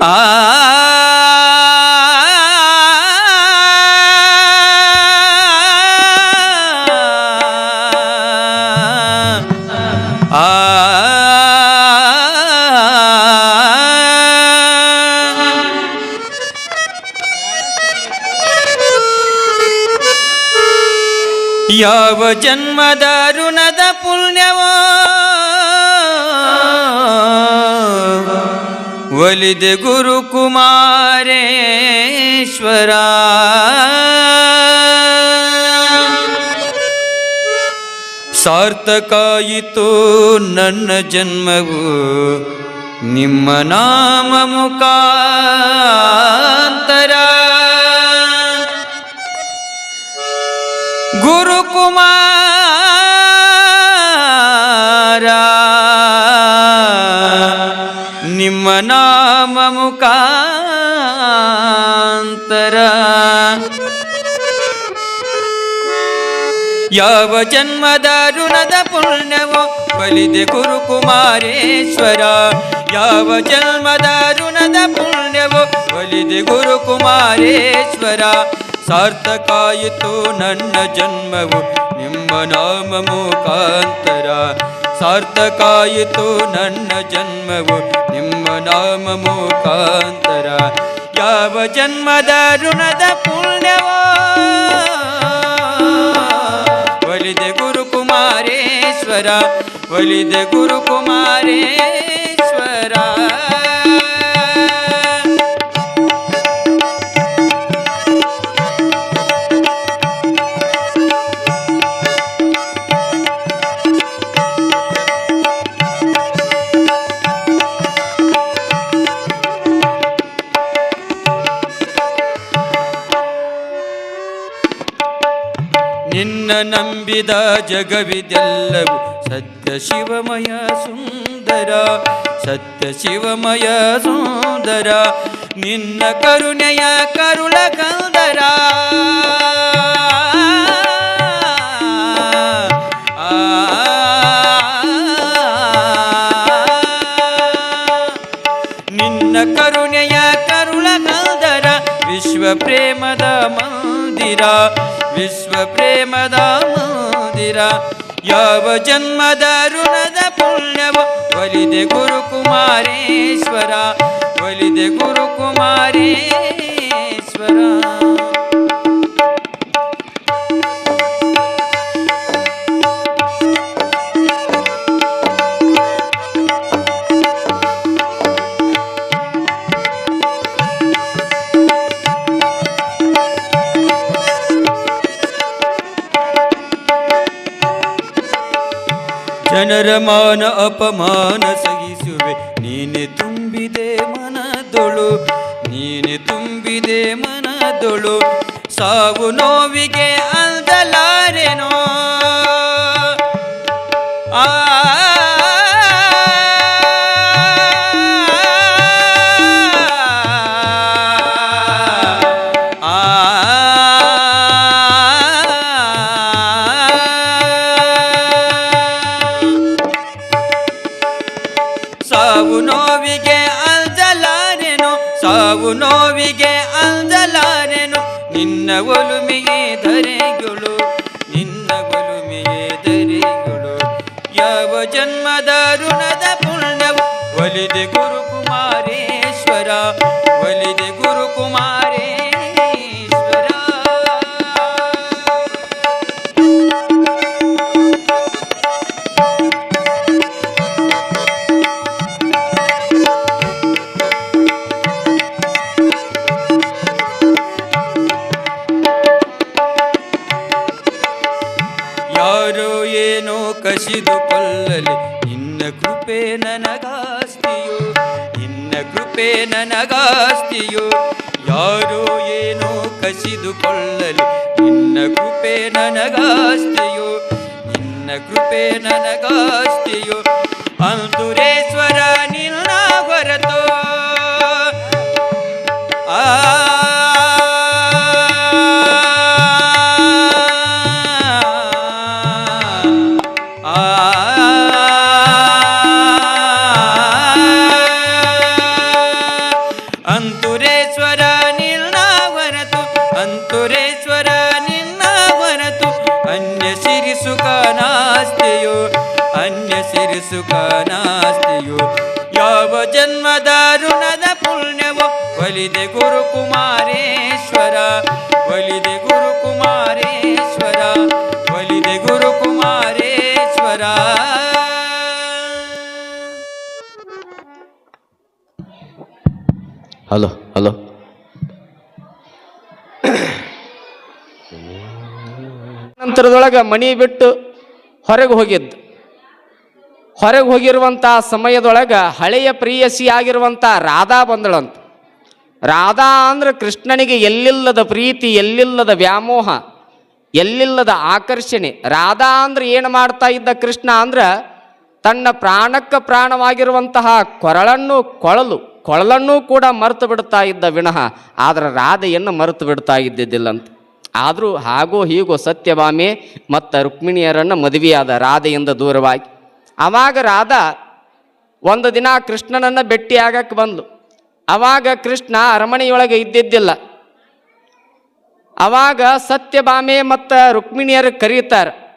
ಆ ಯಾವ ಜನ್ಮದ ಋಣದ ಪುಣ್ಯವೋ ಒಲಿದೆ ಗುರುಕುಮಾರೇಶ್ವರ ಸಾರ್ಥಕಾಯಿತು ನನ್ನ ಜನ್ಮವು ನಿಮ್ಮ ನಾಮ ಮುಖಾಂತರ. ಗುರುಕುಮಾರ ನಿಮ್ಮ ಯಾವ ಜನ್ಮದ ಋಣದ ಪುಣ್ಯವೋ? ಬಲಿದೆ ಗುರುಕುಮಾರೇಶ್ವರ. ಯಾವ ಜನ್ಮದ ಋಣದ ಪುಣ್ಯವೋ? ಬಲಿದೆ ಗುರುಕುಮಾರೇಶ್ವರ. ಸಾರ್ಥಕಾಯಿತು ನನ್ನ ಜನ್ಮವು, ನಿಮ್ಮ ನಾಮ ಮುಖಾಂತರ. ಸಾರ್ಥಕಾಯಿತು ನನ್ನ ಜನ್ಮವು, ನಿಮ್ಮ ನಾಮ ಮುಖಾಂತರ. ಯಾವ ಜನ್ಮದ ಋಣದ ಪುಣ್ಯವೋ? ಗುರುಕುಮಾರೇಶ್ವರ ಒಲಿದೆ ಗುರುಕುಮಾರೇಶ್ವರ ನಿನ್ನ ನಂಬಿದ ಜಗವಿದೆಲ್ಲವು ಸತ್ಯ ಶಿವಮಯ ಸುಂದರ ಸತ್ಯ ಶಿವಮಯ ಸುಂದರ ನಿನ್ನ ಕರುಣೆಯ ಕರುಳ ಕಂದರ ನಿನ್ನ ಕರುಣೆಯ ಕರುಳ ಕಂದರ ವಿಶ್ವ ಪ್ರೇಮದ ಮಂದಿರ ीरा विश्व प्रेम याव जन्मद ऋणद पुण्यव वलिदे गुरुकुमारेश्वरा। वलिदे गुरुकुमारेश्वरा। ಒಲಿದೆ ಮಾನ ಅಪಮಾನ ಸಹಿಸುವೆ. ನೀನೆ ತುಂಬಿದೆ ಮನದೊಳು ನೀನೆ ತುಂಬಿದೆ ಮನದೊಳು. ಸಾವು ನೋವಿಗೆ ಅಲ್ದಲಾರೆನೋ ಸಾವು ನೋವಿಗೆ ಅಂದಲಾರೆನು ನಿನ್ನ ಒಲುಮೆಯೇ ಧರೆಗಳು, ನಿನ್ನ ಒಲುಮೆಯೇ ಧರೆಗಳು. ಯಾವ ಜನ್ಮದ ಋಣದ ಪುಣ್ಯವು ಒಲಿದೆ ಗುರುಕುಮಾರೇಶ್ವರ ಕಸಿದು ಕೊಲ್ಲಲಿ. ನಿನ್ನ ಕೃಪೆ ನನಗಾಸ್ತಿಯು. ನಿನ್ನ ಕೃಪೆ ನನಗಾಸ್ತಿಯು. ಯಾರೋ ಏನೋ ಕಸಿದು ಕೊಳ್ಳಲಿ ನಿನ್ನ ಕೃಪೆ ನನಗಾಸ್ತಿಯು. ನಿನ್ನ ಕೃಪೆ ನನಗಾಸ್ತಿಯು. ಅಂತುರೇಶ್ವರ ನಿನ್ನ ಹೊರತು. ಆ ಸುಖ ನಾಸ್ತಿಯೋ ಯಾವ ಜನ್ಮದಾರುಣದ ಪುಣ್ಯವೋ ಒಲಿದೆ ಗುರು ಕುಮಾರೇಶ್ವರ ಒಲಿದೆ ಗುರು ಕುಮಾರೇಶ್ವರ ಒಲಿದೆ ಗುರು ಕುಮಾರೇಶ್ವರ ಹಲೋ ಹಲೋ. ನಂತರದೊಳಗೆ ಮನಿ ಬಿಟ್ಟು ಹೊರಗೆ ಹೋಗಿದ್ದು. ಹೊರಗೆ ಹೋಗಿರುವಂಥ ಸಮಯದೊಳಗೆ ಹಳೆಯ ಪ್ರಿಯಸಿ ಆಗಿರುವಂಥ ರಾಧಾ ಬಂದಳಂತ. ರಾಧಾ ಅಂದ್ರೆ ಕೃಷ್ಣನಿಗೆ ಎಲ್ಲಿಲ್ಲದ ಪ್ರೀತಿ, ಎಲ್ಲಿಲ್ಲದ ವ್ಯಾಮೋಹ, ಎಲ್ಲಿಲ್ಲದ ಆಕರ್ಷಣೆ. ರಾಧಾ ಅಂದ್ರೆ ಏನು ಮಾಡ್ತಾ ಇದ್ದ ಕೃಷ್ಣ ಅಂದ್ರೆ ತನ್ನ ಪ್ರಾಣಕ್ಕೆ ಪ್ರಾಣವಾಗಿರುವಂತಹ ಕೊರಳನ್ನು ಕೊಳಲು, ಕೊಳಲನ್ನೂ ಕೂಡ ಮರೆತು ಬಿಡ್ತಾ ಇದ್ದ ವಿನಃ ಆದ್ರೆ ರಾಧೆಯನ್ನು ಮರೆತು ಬಿಡ್ತಾ ಇದ್ದಿದ್ದಿಲ್ಲಂತ. ಆದರೂ ಹಾಗೋ ಹೀಗೋ ಸತ್ಯಭಾಮೆ ಮತ್ತು ರುಕ್ಮಿಣಿಯರನ್ನು ಮದುವೆಯಾದ ರಾಧೆಯಿಂದ ದೂರವಾಗಿ ಅವಾಗ ರಾಧಾ ಒಂದು ದಿನ ಕೃಷ್ಣನನ್ನು ಭೇಟಿಯಾಗಕ್ಕೆ ಬಂದ್ಲು. ಅವಾಗ ಕೃಷ್ಣ ಅರಮನೆಯೊಳಗೆ ಇದ್ದಿದ್ದಿಲ್ಲ. ಅವಾಗ ಸತ್ಯಭಾಮೆ ಮತ್ತು ರುಕ್ಮಿಣಿಯರು ಕರೀತಾರೆ.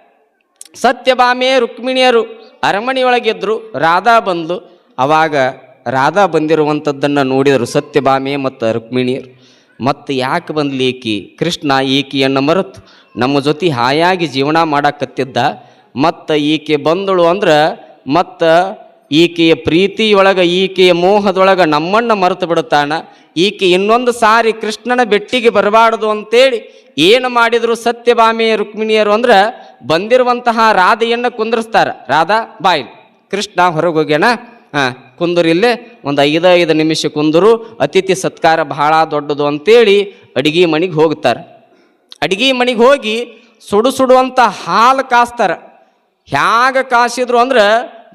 ಸತ್ಯಭಾಮೆ, ರುಕ್ಮಿಣಿಯರು ಅರಮನೆಯೊಳಗಿದ್ದರು ರಾಧಾ ಬಂದಳು ಅವಾಗ ರಾಧಾ ಬಂದಿರುವಂಥದ್ದನ್ನು ನೋಡಿದರು ಸತ್ಯಭಾಮೆ ಮತ್ತು ರುಕ್ಮಿಣಿಯರು. ಮತ್ತು ಯಾಕೆ ಬಂದ್ಲಿ ಈಕಿ? ಕೃಷ್ಣ ಈಕೆಯನ್ನು ಮರೆತು ನಮ್ಮ ಜೊತೆ ಹಾಯಾಗಿ ಜೀವನ ಮಾಡಕತ್ತಿದ್ದ. ಮತ್ತು ಈಕೆ ಬಂದಳು ಅಂದ್ರೆ ಮತ್ತು ಈಕೆಯ ಪ್ರೀತಿಯೊಳಗೆ, ಈಕೆಯ ಮೋಹದೊಳಗೆ ನಮ್ಮನ್ನು ಮರೆತು ಬಿಡುತ್ತಾನೆ? ಈಕೆ ಇನ್ನೊಂದು ಸಾರಿ ಕೃಷ್ಣನ ಬೆಟ್ಟಿಗೆ ಬರಬಾರ್ದು ಅಂತೇಳಿ ಏನು ಮಾಡಿದರು ಸತ್ಯಭಾಮೆ ರುಕ್ಮಿಣಿಯರು ಅಂದ್ರೆ ಬಂದಿರುವಂತಹ ರಾಧೆಯನ್ನು ಕುಂದಿರಿಸ್ತಾರೆ. ರಾಧಾ ಬಾಯಿ ಕೃಷ್ಣ ಹೊರಗೆ ಹೋಗ್ಯಾನ ಹಾಂ, ಕುಂದರು ಇಲ್ಲೇ. ಒಂದು ಐದೈದು ನಿಮಿಷ ಕುಂದರು. ಅತಿಥಿ ಸತ್ಕಾರ ಬಹಳ ದೊಡ್ಡದು ಅಂತೇಳಿ ಅಡಿಗೆ ಮನೆಗೆ ಹೋಗ್ತಾರೆ. ಅಡಿಗೆ ಮನೆಗೆ ಹೋಗಿ ಸುಡು ಸುಡುವಂಥ ಹಾಲು ಕಾಸ್ತಾರ. ಹ್ಯಾಗ ಕಾಸಿದ್ರು ಅಂದ್ರೆ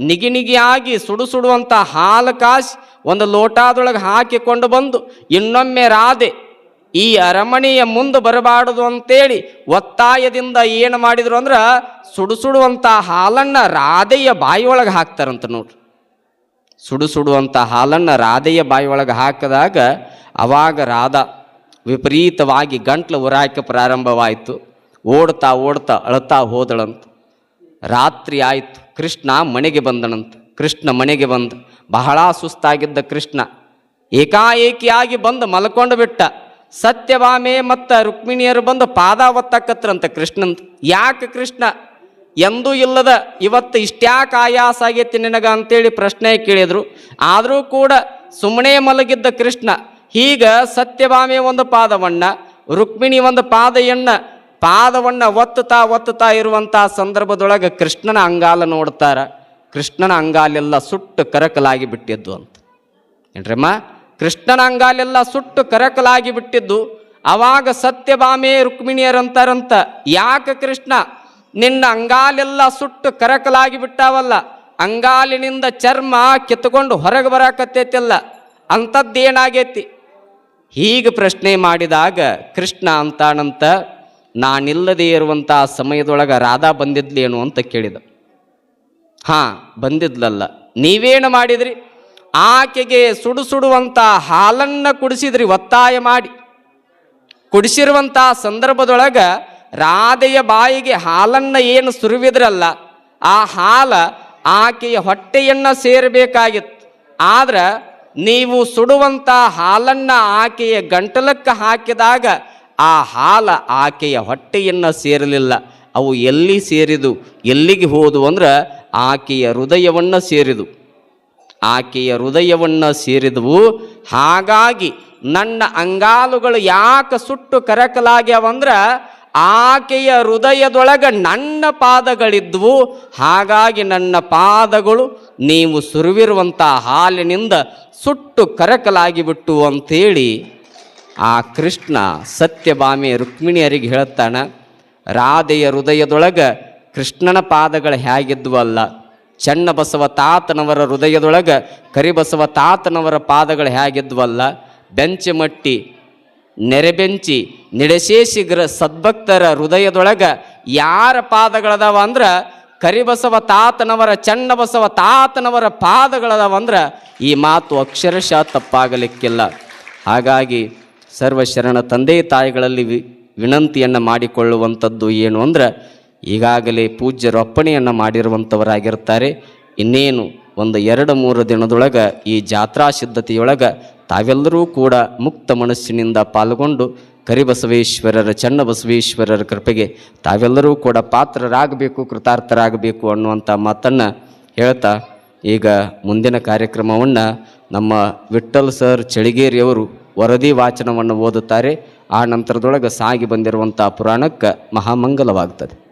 ನಿಗಿ ನಿಗಿಯಾಗಿ ಸುಡು ಸುಡುವಂಥ ಹಾಲು ಕಾಸಿ ಒಂದು ಲೋಟದೊಳಗೆ ಹಾಕಿಕೊಂಡು ಬಂದು ಇನ್ನೊಮ್ಮೆ ರಾಧೆ ಈ ಅರಮನೆಯ ಮುಂದೆ ಬರಬಾರದು ಅಂತೇಳಿ ಒತ್ತಾಯದಿಂದ ಏನು ಮಾಡಿದ್ರು ಅಂದ್ರೆ ಸುಡು ಸುಡುವಂಥ ಹಾಲನ್ನು ರಾಧೆಯ ಬಾಯಿಯೊಳಗೆ ಹಾಕ್ತಾರಂತ ನೋಡ್ರಿ. ಸುಡು ಸುಡುವಂಥ ಹಾಲನ್ನು ರಾಧೆಯ ಬಾಯಿಯೊಳಗೆ ಹಾಕಿದಾಗ ಅವಾಗ ರಾಧಾ ವಿಪರೀತವಾಗಿ ಗಂಟ್ಲು ಉರಾಯಕ್ಕೆ ಪ್ರಾರಂಭವಾಯಿತು. ಓಡ್ತಾ ಓಡ್ತಾ ಅಳ್ತಾ ಹೋದಳಂತ. ರಾತ್ರಿ ಆಯಿತು. ಕೃಷ್ಣ ಮನೆಗೆ ಬಂದನಂತ. ಕೃಷ್ಣ ಮನೆಗೆ ಬಂದ. ಬಹಳ ಸುಸ್ತಾಗಿದ್ದ ಕೃಷ್ಣ. ಏಕಾಏಕಿಯಾಗಿ ಬಂದು ಮಲ್ಕೊಂಡು ಬಿಟ್ಟ. ಸತ್ಯಭಾಮೆ ಮತ್ತು ರುಕ್ಮಿಣಿಯರು ಬಂದು ಪಾದ ಒತ್ತಕ್ಕತ್ರಂತ ಕೃಷ್ಣಂತ. ಯಾಕೆ ಕೃಷ್ಣ? ಎಂದೂ ಇಲ್ಲದ ಇವತ್ತು ಇಷ್ಟ್ಯಾಕೆ ಆಯಾಸ ಆಗೈತಿ ನಿನಗ ಅಂತೇಳಿ ಪ್ರಶ್ನೆ ಕೇಳಿದ್ರು. ಆದರೂ ಕೂಡ ಸುಮ್ಮನೆ ಮಲಗಿದ್ದ ಕೃಷ್ಣ. ಹೀಗ ಸತ್ಯಭಾಮೆ ಒಂದು ಪಾದವಣ್ಣ ರುಕ್ಮಿಣಿ ಒಂದು ಪಾದಯನ್ನ ಪಾದವನ್ನ ಒತ್ತುತ್ತಾ ಒತ್ತುತ್ತಾ ಇರುವಂತಹ ಸಂದರ್ಭದೊಳಗೆ ಕೃಷ್ಣನ ಅಂಗಾಲ ನೋಡ್ತಾರ. ಕೃಷ್ಣನ ಅಂಗಾಲೆಲ್ಲ ಸುಟ್ಟು ಕರಕಲಾಗಿ ಬಿಟ್ಟಿದ್ದು ಅಂತ. ಏನ್ರಮ್ಮ? ಕೃಷ್ಣನ ಅಂಗಾಲೆಲ್ಲ ಸುಟ್ಟು ಕರಕಲಾಗಿ ಬಿಟ್ಟಿದ್ದು. ಅವಾಗ ಸತ್ಯಭಾಮೆ ರುಕ್ಮಿಣಿಯರಂತಾರಂತ. ಯಾಕೆ ಕೃಷ್ಣ? ನಿನ್ನ ಅಂಗಾಲೆಲ್ಲ ಸುಟ್ಟು ಕರಕಲಾಗಿ ಬಿಟ್ಟಾವಲ್ಲ. ಅಂಗಾಲಿನಿಂದ ಚರ್ಮ ಕಿತ್ತುಕೊಂಡು ಹೊರಗೆ ಬರಾಕತ್ತೈತಿಲ್ಲ. ಅಂಥದ್ದೇನಾಗೈತಿ ಹೀಗೆ ಪ್ರಶ್ನೆ ಮಾಡಿದಾಗ ಕೃಷ್ಣ ಅಂತಾನಂತ ನಾನಿಲ್ಲದೇ ಇರುವಂಥ ಸಮಯದೊಳಗೆ ರಾಧಾ ಬಂದಿದ್ಲೇನು ಅಂತ ಕೇಳಿದ. ಹಾಂ, ಬಂದಿದ್ಲಲ್ಲ. ನೀವೇನು ಮಾಡಿದ್ರಿ? ಆಕೆಗೆ ಸುಡು ಸುಡುವಂಥ ಹಾಲನ್ನು ಕುಡಿಸಿದ್ರಿ, ಒತ್ತಾಯ ಮಾಡಿ. ಕುಡಿಸಿರುವಂಥ ಸಂದರ್ಭದೊಳಗೆ ರಾಧೆಯ ಬಾಯಿಗೆ ಹಾಲನ್ನು ಏನು ಸುರುವಿದ್ರಲ್ಲ, ಆ ಹಾಲ ಆಕೆಯ ಹೊಟ್ಟೆಯನ್ನು ಸೇರಬೇಕಾಗಿತ್ತು. ಆದ್ರೆ ನೀವು ಸುಡುವಂಥ ಹಾಲನ್ನು ಆಕೆಯ ಗಂಟಲಕ್ಕೆ ಹಾಕಿದಾಗ ಆ ಹಾಲ ಆಕೆಯ ಹೊಟ್ಟೆಯನ್ನು ಸೇರಲಿಲ್ಲ. ಅವು ಎಲ್ಲಿ ಸೇರಿದು, ಎಲ್ಲಿಗೆ ಹೋದು ಅಂದ್ರೆ ಆಕೆಯ ಹೃದಯವನ್ನು ಸೇರಿದು. ಆಕೆಯ ಹೃದಯವನ್ನು ಸೇರಿದವು. ಹಾಗಾಗಿ ನನ್ನ ಅಂಗಾಲುಗಳು ಯಾಕೆ ಸುಟ್ಟು ಕರಕಲಾಗ್ಯಾವಂದ್ರ ಆಕೆಯ ಹೃದಯದೊಳಗೆ ನನ್ನ ಪಾದಗಳಿದ್ವು. ಹಾಗಾಗಿ ನನ್ನ ಪಾದಗಳು ನೀವು ಸುರುವಿರುವಂಥ ಹಾಲಿನಿಂದ ಸುಟ್ಟು ಕರಕಲಾಗಿ ಬಿಟ್ಟು ಅಂಥೇಳಿ ಆ ಕೃಷ್ಣ ಸತ್ಯಭಾಮಿ ರುಕ್ಮಿಣಿಯರಿಗೆ ಹೇಳ್ತಾನ ರಾಧೆಯ ಹೃದಯದೊಳಗೆ ಕೃಷ್ಣನ ಪಾದಗಳು ಹೇಗಿದ್ವಲ್ಲ ಚಣ್ಣ ಬಸವ ತಾತನವರ ಹೃದಯದೊಳಗೆ ಕರಿಬಸವ ತಾತನವರ ಪಾದಗಳು ಹೇಗಿದ್ವಲ್ಲ ಬೆಂಚಮಟ್ಟಿ ನೆರೆಬೆಂಚಿ ನಿಡಶೇಷಿಗ್ರ ಸದ್ಭಕ್ತರ ಹೃದಯದೊಳಗೆ ಯಾರ ಪಾದಗಳದಾವ ಅಂದ್ರೆ, ಕರಿಬಸವ ತಾತನವರ, ಚನ್ನಬಸವ ತಾತನವರ ಪಾದಗಳದಾವ ಅಂದ್ರೆ, ಈ ಮಾತು ಅಕ್ಷರಶಃ ತಪ್ಪಾಗಲಿಕ್ಕಿಲ್ಲ. ಹಾಗಾಗಿ ಸರ್ವಶರಣ ತಂದೆ ತಾಯಿಗಳಲ್ಲಿ ವಿ, ವಿನಂತಿಯನ್ನು ಮಾಡಿಕೊಳ್ಳುವಂಥದ್ದು ಏನು ಅಂದ್ರೆ, ಈಗಾಗಲೇ ಪೂಜ್ಯರು ಅಪ್ಪಣೆಯನ್ನು ಮಾಡಿರುವಂಥವರಾಗಿರ್ತಾರೆ ಇನ್ನೇನು, ಒಂದು ಎರಡು ಮೂರು ದಿನದೊಳಗೆ ಈ ಜಾತ್ರಾ ಸಿದ್ಧತೆಯೊಳಗೆ ತಾವೆಲ್ಲರೂ ಕೂಡ ಮುಕ್ತ ಮನಸ್ಸಿನಿಂದ ಪಾಲ್ಗೊಂಡು ಕರಿಬಸವೇಶ್ವರರ, ಚನ್ನಬಸವೇಶ್ವರರ ಕೃಪೆಗೆ ತಾವೆಲ್ಲರೂ ಕೂಡ ಪಾತ್ರರಾಗಬೇಕು, ಕೃತಾರ್ಥರಾಗಬೇಕು ಅನ್ನುವಂಥ ಮಾತನ್ನು ಹೇಳ್ತಾ, ಈಗ ಮುಂದಿನ ಕಾರ್ಯಕ್ರಮವನ್ನು ನಮ್ಮ ವಿಠಲ್ ಸರ್ ಚಳಿಗೇರಿಯವರು ವರದಿ ವಾಚನವನ್ನು ಓದುತ್ತಾರೆ. ಆ ನಂತರದೊಳಗೆ ಸಾಗಿ ಬಂದಿರುವಂಥ ಪುರಾಣಕ್ಕೆ ಮಹಾಮಂಗಲವಾಗ್ತದೆ.